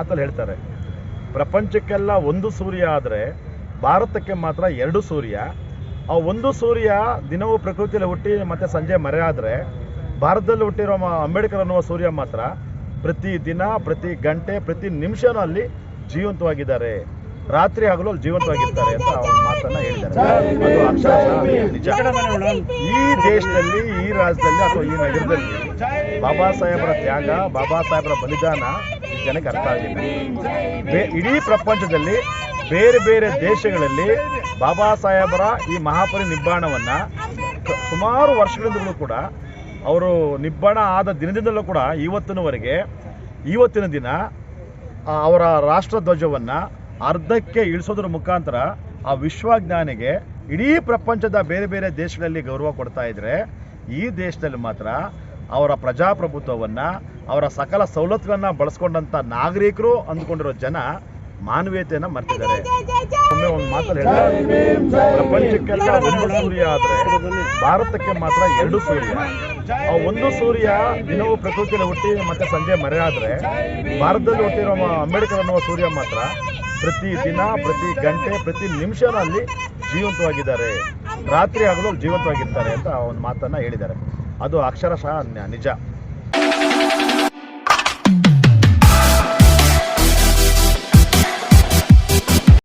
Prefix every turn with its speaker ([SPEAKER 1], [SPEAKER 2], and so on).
[SPEAKER 1] ಮಾತಲ್ಲಿ ಹೇಳ್ತಾರೆ, ಪ್ರಪಂಚಕ್ಕೆಲ್ಲ ಒಂದು ಸೂರ್ಯ ಆದರೆ ಭಾರತಕ್ಕೆ ಮಾತ್ರ ಎರಡು ಸೂರ್ಯ. ಆ ಒಂದು ಸೂರ್ಯ ದಿನವೂ ಪ್ರಕೃತಿಯಲ್ಲಿ ಹುಟ್ಟಿ ಮತ್ತೆ ಸಂಜೆ ಮರೆಯಾದರೆ ಭಾರತದಲ್ಲಿ ಹುಟ್ಟಿರೋ ಅಂಬೇಡ್ಕರ್ ಅನ್ನುವ ಸೂರ್ಯ ಮಾತ್ರ ಪ್ರತಿ ದಿನ, ಪ್ರತಿ ಗಂಟೆ, ಪ್ರತಿ ನಿಮಿಷನೂ ಅಲ್ಲಿ ಜೀವಂತವಾಗಿದ್ದಾರೆ. ರಾತ್ರಿ ಆಗಲು ಅಲ್ಲಿ ಜೀವಂತವಾಗಿರ್ತಾರೆ ಅಂತ ಒಂದು ಮಾತನ್ನ ಹೇಳಿದ್ದಾರೆ ಅದು ಅಕ್ಷರಶಃ ನಿಜ. ಈ ದೇಶದಲ್ಲಿ ಈ ರಾಜ್ಯದಲ್ಲಿ ಅಥವಾ ಈ ನಗರದಲ್ಲಿ ಬಾಬಾ ಸಾಹೇಬರ ತ್ಯಾಗ ಬಾಬಾ ಸಾಹೇಬರ ಬಲಿದಾನ ಜನಕ್ಕೆ ಅರ್ಥ ಆಗಿಲ್ಲ. ಬೇ- ಇಡೀ ಪ್ರಪಂಚದಲ್ಲಿ ಬೇರೆ ಬೇರೆ ದೇಶಗಳಲ್ಲಿ ಬಾಬಾ ಸಾಹೇಬರ ಈ ಮಹಾಪರಿ ನಿಬ್ಬಾಣವನ್ನ ಸುಮಾರು ವರ್ಷಗಳಿಂದಲೂ ಕೂಡ ಅವರು ನಿಬ್ಬಾಣ ಆದ ದಿನದಿಂದಲೂ ಕೂಡ ಇವತ್ತಿನವರೆಗೆ ಇವತ್ತಿನ ದಿನ ಅವರ ರಾಷ್ಟ್ರಧ್ವಜವನ್ನ ಅರ್ಧಕ್ಕೆ ಇಳಿಸೋದ್ರ ಮುಖಾಂತರ ಆ ವಿಶ್ವಜ್ಞಾನಿಗೆ ಇಡೀ ಪ್ರಪಂಚದ ಬೇರೆ ಬೇರೆ ದೇಶಗಳಲ್ಲಿ ಗೌರವ ಕೊಡ್ತಾ ಇದ್ರೆ, ಈ ದೇಶದಲ್ಲಿ ಮಾತ್ರ ಅವರ ಪ್ರಜಾಪ್ರಭುತ್ವವನ್ನ, ಅವರ ಸಕಲ ಸವಲತ್ತುಗಳನ್ನ ಬಳಸ್ಕೊಂಡಂತ ನಾಗರಿಕರು ಅಂದ್ಕೊಂಡಿರೋ ಜನ ಮಾನವೀಯತೆಯನ್ನ ಮರ್ತಿದ್ದಾರೆ. ಒಮ್ಮೆ ಒಂದು ಮಾತಲ್ಲಿ ಪ್ರಪಂಚಕ್ಕೆಲ್ಲ ಒಂದು ಸೂರ್ಯ ಆದ್ರೆ ಭಾರತಕ್ಕೆ ಮಾತ್ರ ಎರಡು ಸೂರ್ಯ. ಆ ಒಂದು ಸೂರ್ಯ ದಿನವೂ ಪ್ರಕೃತಿಯಲ್ಲಿ ಹುಟ್ಟಿ ಮತ್ತೆ ಸಂಜೆ ಮರೆಯಾದ್ರೆ ಭಾರತದಲ್ಲಿ ಹುಟ್ಟಿರೋ ಅಂಬೇಡ್ಕರ್ ಅನ್ನುವ ಸೂರ್ಯ ಮಾತ್ರ ಪ್ರತಿ ದಿನ, ಪ್ರತಿ ಗಂಟೆ, ಪ್ರತಿ ನಿಮಿಷದಲ್ಲಿ ಜೀವಂತವಾಗಿದ್ದಾರೆ. ರಾತ್ರಿ ಆಗಲೋ ಜೀವಂತವಾಗಿರ್ತಾರೆ ಅಂತ ಒಂದು ಮಾತನ್ನ ಹೇಳಿದ್ದಾರೆ. ಅದು ಅಕ್ಷರಶಃ ನಿಜ.